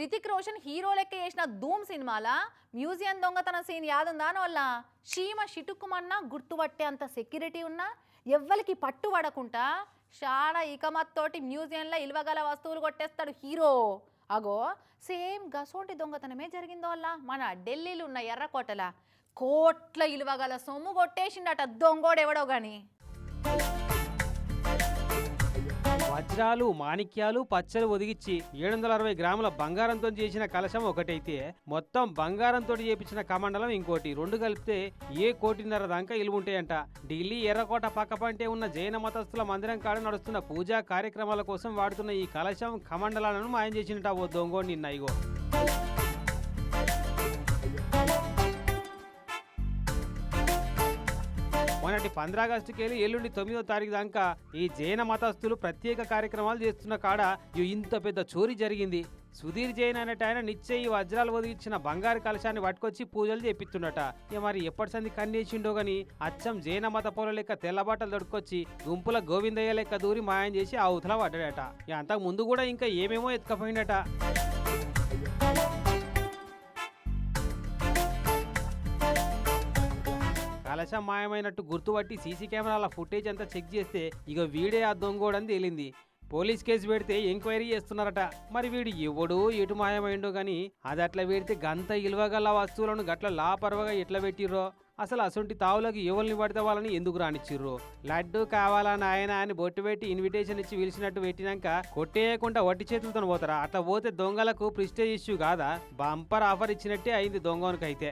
Hrithik Roshan hero లెక్క చేసిన ధూమ్ సినిమాల? మ్యూజియం దొంగతనం సీన్ యాదుందా వల్ల షీమ షిటుక్కుమన్నా గుర్తుపట్టే అంత సెక్యూరిటీ ఉన్నా? ఎవ్వరికి పట్టు పడకుండా ఇకమత్తోటి మ్యూజియంలో ఇల్వగల వస్తువులు కొట్టేస్తాడు హీరో. అగో సేమ్ గసోంటి దొంగతనమే జరిగిందో వల్ల మన ఢిల్లీలో ఉన్న ఎర్రకోటల. కోట్ల ఇలువగల సొమ్ము కొట్టేసిండట దొంగోడెవడో కానీ వజ్రాలు మాణిక్యాలు పచ్చలు ఒదిగిచ్చి ఏడు వందల అరవై గ్రాముల బంగారంతో చేసిన కలశం ఒకటైతే మొత్తం బంగారంతో చేపించిన కమండలం ఇంకోటి. రెండు కలిపితే ఏ కోటిన్నర దాకా ఇలువుంటాయంట. ఢిల్లీ ఎర్రకోట పక్కపంటే ఉన్న జైన మతస్థుల మందిరం కాడ నడుస్తున్న పూజా కార్యక్రమాల కోసం వాడుతున్న ఈ కలశం కమండలాలను మాయం చేసినట్టు ఓ దొంగోడు నిన్న ఇగో. మొన్నటి పంద్రాగస్టుకి వెళ్ళి ఎల్లుండి తొమ్మిదో తారీఖు దాకా ఈ జైన మతస్థులు ప్రత్యేక కార్యక్రమాలు చేస్తున్న కాడ ఇంత పెద్ద చోరీ జరిగింది. సుధీర్ జైన్ అనేట ఆయన నిత్య ఈ వజ్రాలు వదిలిచ్చిన బంగారు కలశాన్ని పట్టుకొచ్చి పూజలు చేపిస్తుండట. ఇక మరి ఎప్పటి సంది కన్నేసిండో గాని అచ్చం జైన మత పౌల లెక్క తెల్లబాటలు దొడుకొచ్చి గుంపుల గోవిందయ్య లెక్క దూరి మాయం చేసి ఆ ఉతల పడ్డాడట. ఇక అంతకు ముందు కూడా ఇంకా ఏమేమో ఎత్తుకపోయిండట. కలశం మాయమైనట్టు గుర్తుపట్టి సీసీ కెమెరాల ఫుటేజ్ అంతా చెక్ చేస్తే ఇక వీడే ఆ దొంగోడని తేలింది. పోలీస్ కేసు పెడితే ఎంక్వైరీ చేస్తున్నారట. మరి వీడు ఎవడు ఎటు మాయమైండో గాని అది అట్లా పెడితే గంత ఇలువగల వస్తువులను గట్ల లాపరవగా ఎట్లా పెట్టిర్రో? అసలు అసొంటి తావులకు ఎవరిని పడితే వాళ్ళని ఎందుకు రానిచ్చిర్రు? లడ్డు కావాలా నాయన అని బొట్టు పెట్టి ఇన్విటేషన్ ఇచ్చి పిలిచినట్టు పెట్టినాక కొట్టేయకుండా వట్టి చేతులతో పోతారా? అట్లా పోతే దొంగలకు ప్రిస్టేజ్ ఇష్యూ కాదా? బంపర్ ఆఫర్ ఇచ్చినట్టే అయింది దొంగనికైతే.